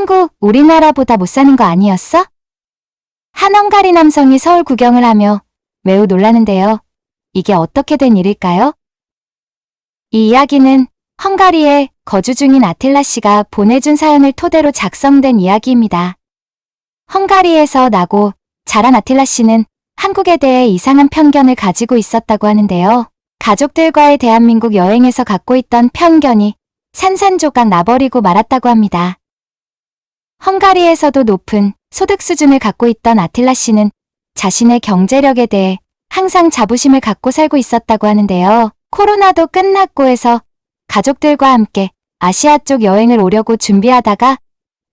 한국, 우리나라보다 못 사는 거 아니었어? 한 헝가리 남성이 서울 구경을 하며 매우 놀라는데요. 이게 어떻게 된 일일까요? 이 이야기는 헝가리에 거주 중인 아틸라 씨가 보내준 사연을 토대로 작성된 이야기입니다. 헝가리에서 나고 자란 아틸라 씨는 한국에 대해 이상한 편견을 가지고 있었다고 하는데요. 가족들과의 대한민국 여행에서 갖고 있던 편견이 산산조각 나버리고 말았다고 합니다. 헝가리에서도 높은 소득 수준을 갖고 있던 아틸라 씨는 자신의 경제력에 대해 항상 자부심을 갖고 살고 있었다고 하는데요. 코로나도 끝났고 해서 가족들과 함께 아시아 쪽 여행을 오려고 준비하다가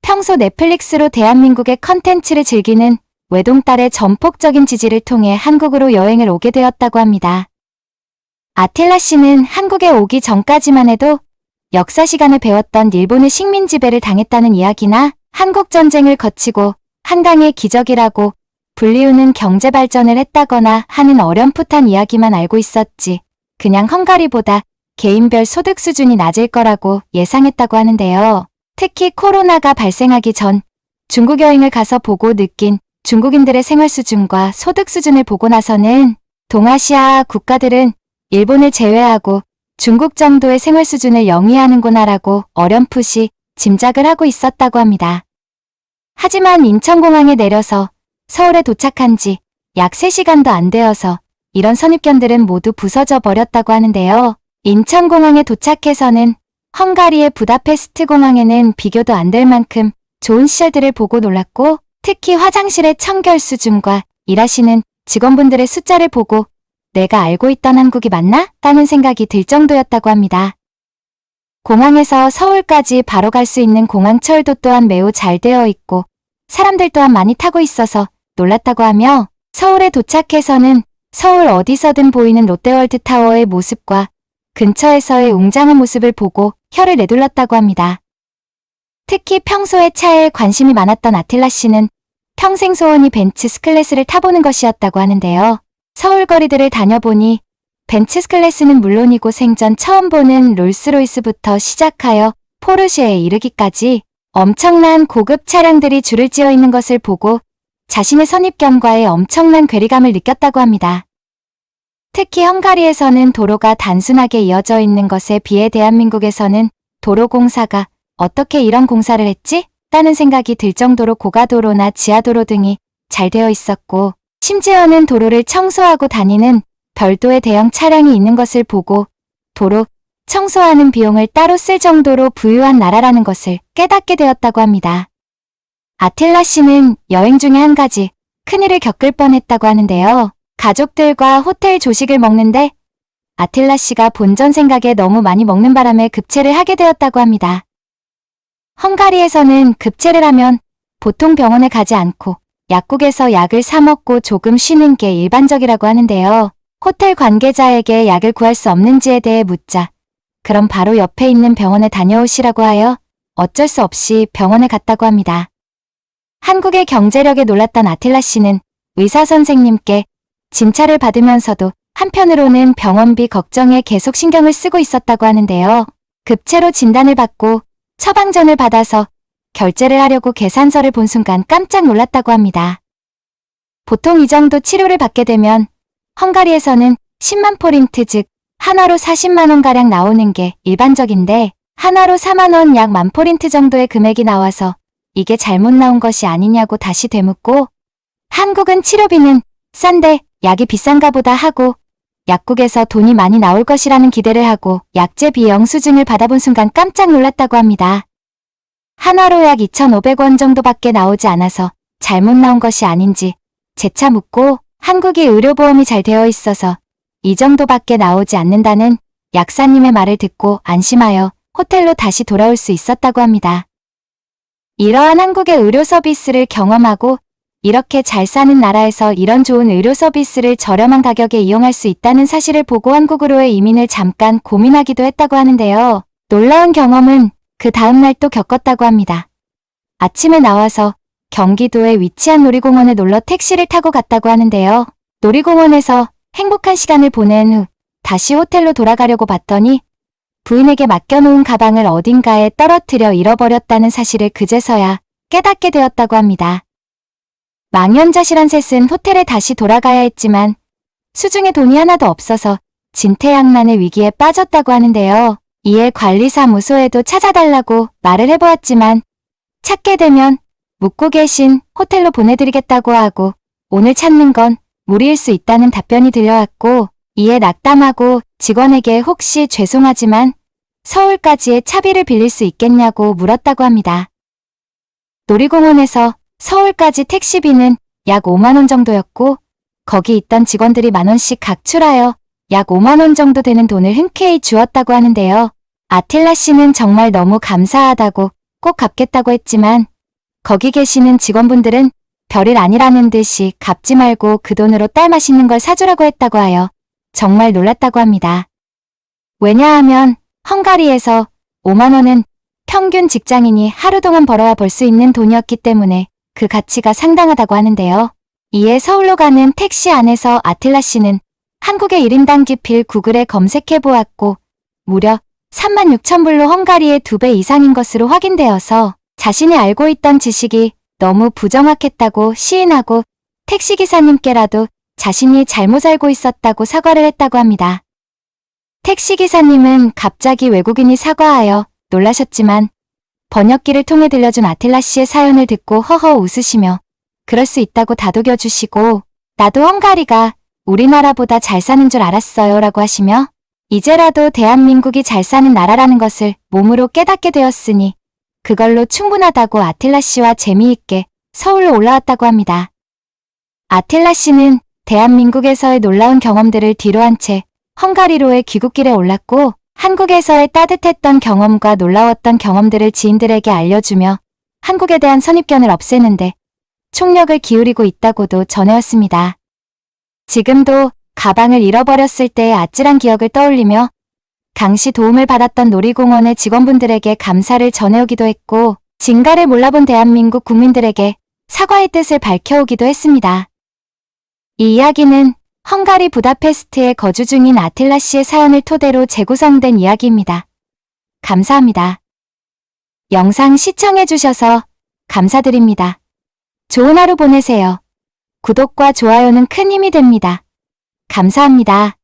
평소 넷플릭스로 대한민국의 컨텐츠를 즐기는 외동딸의 전폭적인 지지를 통해 한국으로 여행을 오게 되었다고 합니다. 아틸라 씨는 한국에 오기 전까지만 해도 역사 시간을 배웠던 일본의 식민 지배를 당했다는 이야기나 한국 전쟁을 거치고 한강의 기적이라고 불리우는 경제 발전을 했다거나 하는 어렴풋한 이야기만 알고 있었지. 그냥 헝가리보다 개인별 소득 수준이 낮을 거라고 예상했다고 하는데요. 특히 코로나가 발생하기 전 중국 여행을 가서 보고 느낀 중국인들의 생활 수준과 소득 수준을 보고 나서는 동아시아 국가들은 일본을 제외하고 중국 정도의 생활 수준을 영위하는구나라고 어렴풋이 짐작을 하고 있었다고 합니다. 하지만 인천공항에 내려서 서울에 도착한 지 약 3시간도 안 되어서 이런 선입견들은 모두 부서져 버렸다고 하는데요. 인천공항에 도착해서는 헝가리의 부다페스트 공항에는 비교도 안 될 만큼 좋은 시설들을 보고 놀랐고 특히 화장실의 청결 수준과 일하시는 직원분들의 숫자를 보고 내가 알고 있던 한국이 맞나? 라는 생각이 들 정도였다고 합니다. 공항에서 서울까지 바로 갈 수 있는 공항철도 또한 매우 잘 되어 있고 사람들 또한 많이 타고 있어서 놀랐다고 하며 서울에 도착해서는 서울 어디서든 보이는 롯데월드 타워의 모습과 근처에서의 웅장한 모습을 보고 혀를 내둘렀다고 합니다. 특히 평소에 차에 관심이 많았던 아틸라 씨는 평생 소원이 벤츠 스클래스를 타보는 것이었다고 하는데요. 서울 거리들을 다녀보니 벤츠 스클래스는 물론이고 생전 처음 보는 롤스로이스부터 시작하여 포르쉐에 이르기까지 엄청난 고급 차량들이 줄을 지어 있는 것을 보고 자신의 선입견과의 엄청난 괴리감을 느꼈다고 합니다. 특히 헝가리에서는 도로가 단순하게 이어져 있는 것에 비해 대한민국에서는 도로공사가 어떻게 이런 공사를 했지? 라는 생각이 들 정도로 고가도로나 지하도로 등이 잘 되어 있었고 심지어는 도로를 청소하고 다니는 별도의 대형 차량이 있는 것을 보고 도로 청소하는 비용을 따로 쓸 정도로 부유한 나라라는 것을 깨닫게 되었다고 합니다. 아틸라 씨는 여행 중에 한 가지 큰일을 겪을 뻔했다고 하는데요. 가족들과 호텔 조식을 먹는데 아틸라 씨가 본전 생각에 너무 많이 먹는 바람에 급체를 하게 되었다고 합니다. 헝가리에서는 급체를 하면 보통 병원에 가지 않고 약국에서 약을 사 먹고 조금 쉬는 게 일반적이라고 하는데요. 호텔 관계자에게 약을 구할 수 없는지에 대해 묻자 그럼 바로 옆에 있는 병원에 다녀오시라고 하여 어쩔 수 없이 병원에 갔다고 합니다. 한국의 경제력에 놀랐던 아틸라 씨는 의사 선생님께 진찰을 받으면서도 한편으로는 병원비 걱정에 계속 신경을 쓰고 있었다고 하는데요. 급체로 진단을 받고 처방전을 받아서 결제를 하려고 계산서를 본 순간 깜짝 놀랐다고 합니다. 보통 이 정도 치료를 받게 되면 헝가리에서는 10만 포린트 즉 하나로 40만 원가량 나오는 게 일반적인데 하나로 4만 원 약 만 포린트 정도의 금액이 나와서 이게 잘못 나온 것이 아니냐고 다시 되묻고 한국은 치료비는 싼데 약이 비싼가 보다 하고 약국에서 돈이 많이 나올 것이라는 기대를 하고 약제 비 영 수증을 받아본 순간 깜짝 놀랐다고 합니다. 하나로 약 2,500원 정도밖에 나오지 않아서 잘못 나온 것이 아닌지 재차 묻고 한국이 의료보험이 잘 되어 있어서 이 정도밖에 나오지 않는다는 약사님의 말을 듣고 안심하여 호텔로 다시 돌아올 수 있었다고 합니다. 이러한 한국의 의료 서비스를 경험하고 이렇게 잘 사는 나라에서 이런 좋은 의료 서비스를 저렴한 가격에 이용할 수 있다는 사실을 보고 한국으로의 이민을 잠깐 고민하기도 했다고 하는데요. 놀라운 경험은 그 다음날 또 겪었다고 합니다. 아침에 나와서 경기도에 위치한 놀이공원에 놀러 택시를 타고 갔다고 하는데요. 놀이공원에서 행복한 시간을 보낸 후 다시 호텔로 돌아가려고 봤더니 부인에게 맡겨놓은 가방을 어딘가에 떨어뜨려 잃어버렸다는 사실을 그제서야 깨닫게 되었다고 합니다. 망연자실한 셋은 호텔에 다시 돌아가야 했지만 수중에 돈이 하나도 없어서 진퇴양난의 위기에 빠졌다고 하는데요. 이에 관리사무소에도 찾아달라고 말을 해보았지만 찾게 되면 묵고 계신 호텔로 보내드리겠다고 하고 오늘 찾는 건 무리일 수 있다는 답변이 들려왔고 이에 낙담하고 직원에게 혹시 죄송하지만 서울까지의 차비를 빌릴 수 있겠냐고 물었다고 합니다. 놀이공원에서 서울까지 택시비는 약 5만원 정도였고 거기 있던 직원들이 만원씩 각출하여 약 5만원 정도 되는 돈을 흔쾌히 주었다고 하는데요. 아틸라 씨는 정말 너무 감사하다고 꼭 갚겠다고 했지만 거기 계시는 직원분들은 별일 아니라는 듯이 갚지 말고 그 돈으로 딸 맛있는 걸 사주라고 했다고 하여 정말 놀랐다고 합니다. 왜냐하면 헝가리에서 5만 원은 평균 직장인이 하루 동안 벌어야 벌 수 있는 돈이었기 때문에 그 가치가 상당하다고 하는데요. 이에 서울로 가는 택시 안에서 아틀라 씨는 한국의 1인당 기필 구글에 검색해 보았고 무려 3만 6천 불로 헝가리의 두배 이상인 것으로 확인되어서 자신이 알고 있던 지식이 너무 부정확했다고 시인하고 택시기사님께라도 자신이 잘못 알고 있었다고 사과를 했다고 합니다. 택시기사님은 갑자기 외국인이 사과하여 놀라셨지만 번역기를 통해 들려준 아틀라 씨의 사연을 듣고 허허 웃으시며 그럴 수 있다고 다독여 주시고 나도 헝가리가 우리나라보다 잘 사는 줄 알았어요 라고 하시며 이제라도 대한민국이 잘 사는 나라라는 것을 몸으로 깨닫게 되었으니 그걸로 충분하다고 아틀라 씨와 재미있게 서울로 올라왔다고 합니다. 아틀라 씨는 대한민국에서의 놀라운 경험들을 뒤로한 채 헝가리로의 귀국길에 올랐고 한국에서의 따뜻했던 경험과 놀라웠던 경험들을 지인들에게 알려주며 한국에 대한 선입견을 없애는데 총력을 기울이고 있다고도 전해왔습니다. 지금도 가방을 잃어버렸을 때의 아찔한 기억을 떠올리며 당시 도움을 받았던 놀이공원의 직원분들에게 감사를 전해오기도 했고 진가를 몰라본 대한민국 국민들에게 사과의 뜻을 밝혀오기도 했습니다. 이 이야기는 헝가리 부다페스트에 거주 중인 아틀라 씨의 사연을 토대로 재구성된 이야기입니다. 감사합니다. 영상 시청해주셔서 감사드립니다. 좋은 하루 보내세요. 구독과 좋아요는 큰 힘이 됩니다. 감사합니다.